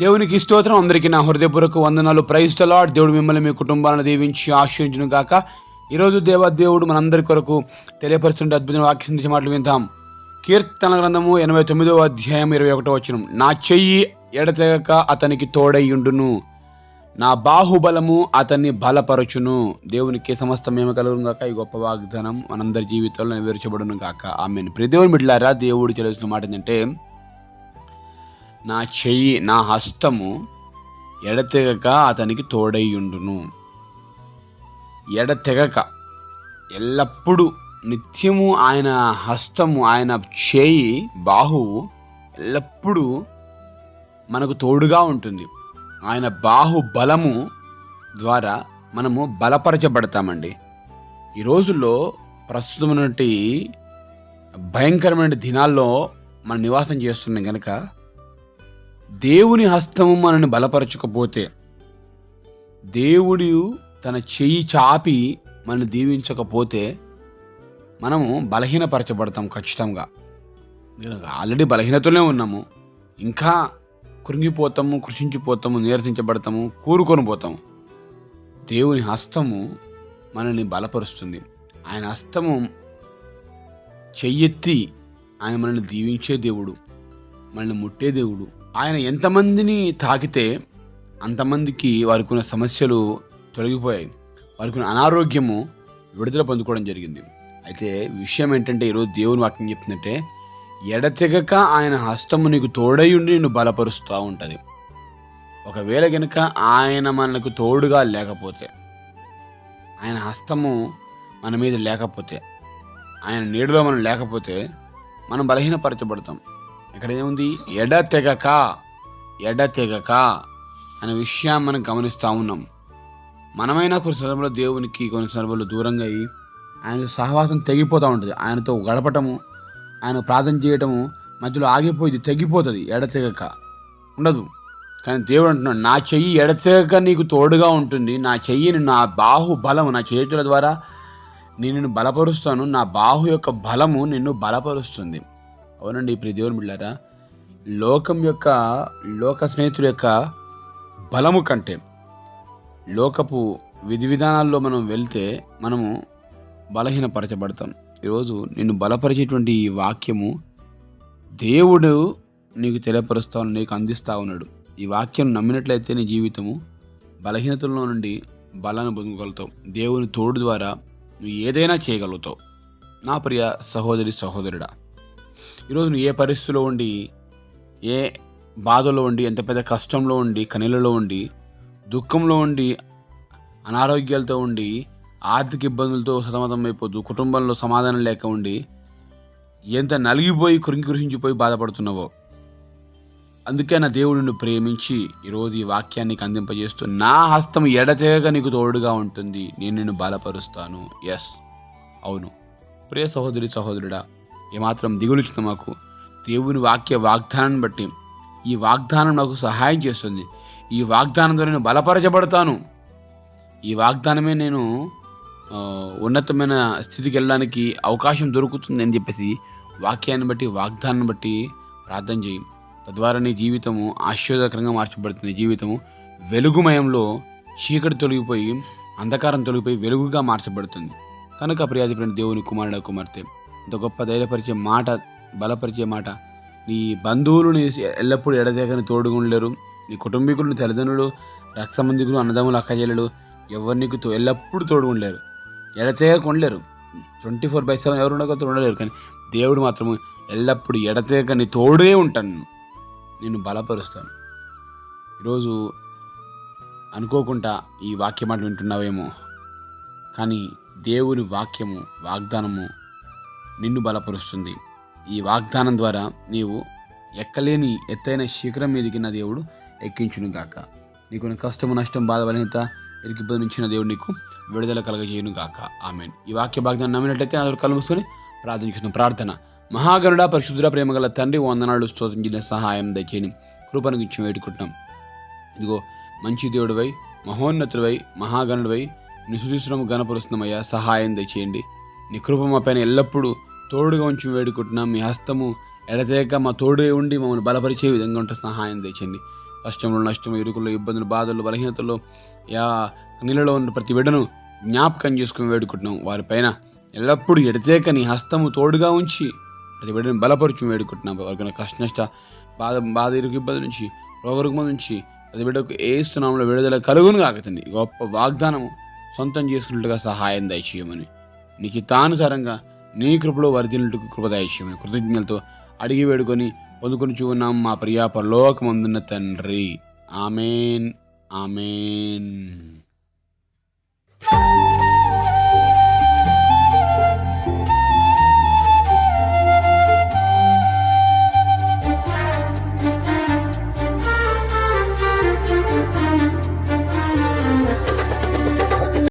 దేవునికి స్తోత్రం. అందరికీ నా హృదయపూర్వక వందనాలు. ప్రైజ్ లాడ్ దేవుడు మిమ్మల్ని మీ కుటుంబాలను దీవించి ఆశ్రయించును గాక. ఈరోజు దేవ దేవుడు మనందరి కొరకు తెలియపరుస్తుంటే అద్భుతమైన వాక్యం నుంచి మాటలు విందాం. కీర్తన గ్రంథము ఎనభై తొమ్మిదవ అధ్యాయం ఇరవై ఒకటో వచ్చిన నా చెయ్యి ఎడతెగక అతనికి తోడయ్యుండును నా బాహుబలము అతన్ని బలపరచును. దేవునికి సమస్త మేము కలుగును గాక. ఈ గొప్ప వాగ్దానం మనందరి జీవితంలో నెరవేర్చబడును గాక. ఆమె ప్రియ దేవుని దేవుడు తెలుస్తున్న మాట ఏంటంటే నా చెయ్యి నా హస్తము ఎడతెగక అతనికి తోడయ్యుండును. ఎడతెగక ఎల్లప్పుడూ నిత్యము ఆయన హస్తము ఆయన చేయి బాహువు ఎల్లప్పుడూ మనకు తోడుగా ఉంటుంది. ఆయన బాహు బలము ద్వారా మనము బలపరచబడతామండి. ఈ రోజుల్లో ప్రస్తుతమైనటువంటి భయంకరమైన దినాల్లో మనం నివాసం చేస్తున్నాం కనుక దేవుని హస్తము మనల్ని బలపరచకపోతే దేవుడు తన చెయ్యి చాపి మనని దీవించకపోతే మనము బలహీనపరచబడతాం ఖచ్చితంగా. ఆల్రెడీ బలహీనతలోనే ఉన్నాము. ఇంకా కృంగిపోతాము కృషించిపోతాము నీరసించబడతాము కూరుకొని పోతాము. దేవుని హస్తము మనల్ని బలపరుస్తుంది. ఆయన హస్తము చెయ్యెత్తి ఆయన మనల్ని దీవించే దేవుడు మనల్ని ముట్టే దేవుడు. ఆయన ఎంతమందిని తాకితే అంతమందికి వారికి ఉన్న సమస్యలు తొలగిపోయాయి. వారికి ఉన్న అనారోగ్యము విడుదల పొందుకోవడం జరిగింది. అయితే విషయం ఏంటంటే ఈరోజు దేవుని వాక్యం చెప్తుందంటే ఎడతెగక ఆయన హస్తము నీకు తోడై ఉండి నిన్ను బలపరుస్తూ ఉంటుంది. ఒకవేళ గనుక ఆయన మనకు తోడుగా లేకపోతే ఆయన హస్తము మన మీద లేకపోతే ఆయన నీడలో మనం లేకపోతే మనం బలహీనపరచబడతాం. ఇక్కడ ఏముంది? ఎడ తెగక ఎడ తెగక అనే విషయాన్ని మనం గమనిస్తూ ఉన్నాం. మనమైనా కొన్ని సందర్భంలో దేవునికి కొన్ని సందర్భాల్లో దూరంగా అయ్యి ఆయన సహవాసం తెగిపోతూ ఉంటుంది. ఆయనతో గడపటము ఆయన ప్రార్థన చేయటము మధ్యలో ఆగిపోయింది తెగిపోతుంది ఎడతెగక ఉండదు. కానీ దేవుడు అంటున్నాడు నా చెయ్యి ఎడతెగక నీకు తోడుగా ఉంటుంది. నా చెయ్యిని నా బాహు బలము నా చేతుల ద్వారా నేను బలపరుస్తాను. నా బాహు యొక్క బలము నిన్ను బలపరుస్తుంది. అవునండి ఇప్పుడు దేవుని బిళ్ళారా లోకం యొక్క లోక స్నేహితుల యొక్క బలము కంటే లోకపు విధి విధానాల్లో మనం వెళ్తే మనము బలహీనపరచబడతాం. ఈరోజు నిన్ను బలపరిచేటువంటి ఈ వాక్యము దేవుడు నీకు తెలియపరుస్తాను నీకు అందిస్తా ఉన్నాడు. ఈ వాక్యం నమ్మినట్లయితే నీ జీవితము బలహీనతల్లో నుండి బలాన్ని పొందగలుగుతావు. దేవుని తోడు ద్వారా నువ్వు ఏదైనా చేయగలుగుతావు. నా ప్రియ సహోదరి సహోదరుడా ఈరోజు నువ్వు ఏ పరిస్థితిలో ఉండి ఏ బాధలో ఉండి ఎంత పెద్ద కష్టంలో ఉండి కనీళ్ళలో ఉండి దుఃఖంలో ఉండి అనారోగ్యాలతో ఉండి ఆర్థిక ఇబ్బందులతో సతమతం అయిపోతూ కుటుంబంలో సమాధానం లేక ఉండి ఎంత నలిగిపోయి కురింగి కురించిపోయి బాధపడుతున్నావో. అందుకే నా దేవుడు నిన్ను ప్రేమించి ఈరోజు ఈ వాక్యాన్ని అందింపజేస్తూ నా హస్తం ఎడతెగక నీకు తోడుగా ఉంటుంది. నేను నిన్ను బలపరుస్తాను. ఎస్ అవును. ప్రియ సహోదరి సహోదరుడా ఏమాత్రం దిగులుచిన మాకు దేవుని వాక్య వాగ్దానాన్ని బట్టి ఈ వాగ్దానం నాకు సహాయం చేస్తుంది. ఈ వాగ్దానం ద్వారా నేను బలపరచబడతాను. ఈ వాగ్దానమే నేను ఉన్నతమైన స్థితికి వెళ్ళడానికి అవకాశం దొరుకుతుంది అని చెప్పేసి వాక్యాన్ని బట్టి వాగ్దానాన్ని బట్టి ప్రార్థన చేయి. తద్వారా నీ జీవితము ఆశ్చర్యకరంగా మార్చబడుతుంది. జీవితము వెలుగుమయంలో చీకటి తొలగిపోయి అంధకారం తొలగిపోయి వెలుగుగా మార్చబడుతుంది. కనుక ప్రియాధిపతి దేవుని కుమారుడ కుమార్తె ఇంత గొప్ప ధైర్యపరిచే మాట బలపరిచే మాట. నీ బంధువులు నీ ఎల్లప్పుడూ ఎడదేగని తోడుగుండలేరు. నీ కుటుంబీకులు నీ తల్లిదండ్రులు రక్తమందికులు అన్నదమ్ములు అక్కచెల్లెలు ఎవరు నీకు తో- ఎల్లప్పుడూ తోడు ఉండలేరు ఉండలేరు ట్వంటీ ఫోర్ బై సెవెన్ ఎవరు ఉండకపోతే ఉండలేరు కానీ దేవుడు మాత్రము ఎల్లప్పుడూ ఎడతేగని నీ తోడే ఉంటాను. నేను. నిన్ను బలపరుస్తాను. ఈరోజు అనుకోకుండా ఈ వాక్యం మాట వింటున్నావేమో. కానీ దేవుని వాక్యము వాగ్దానము నిన్ను బలపరుస్తుంది. ఈ వాగ్దానం ద్వారా నీవు ఎక్కలేని ఎత్తైన శిఖరం మీదకి నా దేవుడు ఎక్కించును నీకు నీకున్న కష్టము నష్టం బాధ బలహీనత ఇరికిబ్బది నుంచిన దేవుడు నీకు విడుదల కలగజేయును గాక. ఆమెన్. ఈ వాక్య భాగ్యాన్ని నమ్మినట్లయితే అందరూ కళ్ళు ప్రార్థించుకున్న ప్రార్థన. మహాగరుడ పరిశుద్ధుల ప్రేమగల తండ్రి వందనాలు స్తోత్రించిన సహాయం దయచేయని కృపను ఇచ్చి వేడుకుంటున్నాం. ఇదిగో మంచి దేవుడివై మహోన్నతుడివై మహాగణుడివై నిసుదిశ్రమ గణపరుస్తున్నామయ్యా. సహాయం దయచేయండి. నీ కృప మా పైన ఎల్లప్పుడూ తోడుగా ఉంచి వేడుకుంటున్నాం. మీ హస్తము ఎడతేక మా తోడే ఉండి మమ్మల్ని బలపరిచే విధంగా ఉంటే సహాయం తెచ్చండి కష్టంలో నష్టం ఇరుకులు ఇబ్బందులు బాధలు బలహీనతలు యా నీళ్ళలో ఉన్న ప్రతి బిడ్డను జ్ఞాపకం చేసుకుని వేడుకుంటున్నాం. వారిపైన ఎల్లప్పుడూ ఎడతేక నీ హస్తము తోడుగా ఉంచి ప్రతి బిడ్డను బలపరుచు వేడుకుంటున్నాం. వారికి కష్ట నష్ట బాధ బాధ ఇరుకు ఇబ్బంది నుంచి రోగరుగ్మ నుంచి ప్రతి బిడ్డకు ఏ స్థానంలో విడుదల కలుగును కాకతండి గొప్ప వాగ్దానము సొంతం చేసుకున్నట్టుగా సహాయం దయచేయమని. నీకు తానుసారంగా నీ కృపలో వర్ధిల్లుటకు కృపదాయిష్యమే. దయచేయమని కృతజ్ఞతలతో అడిగి వేడుకొని పొందుకొని ఉన్నాం మా ప్రియా పరలోకమందున్న తండ్రి. ఆమెన్. ఆమెన్.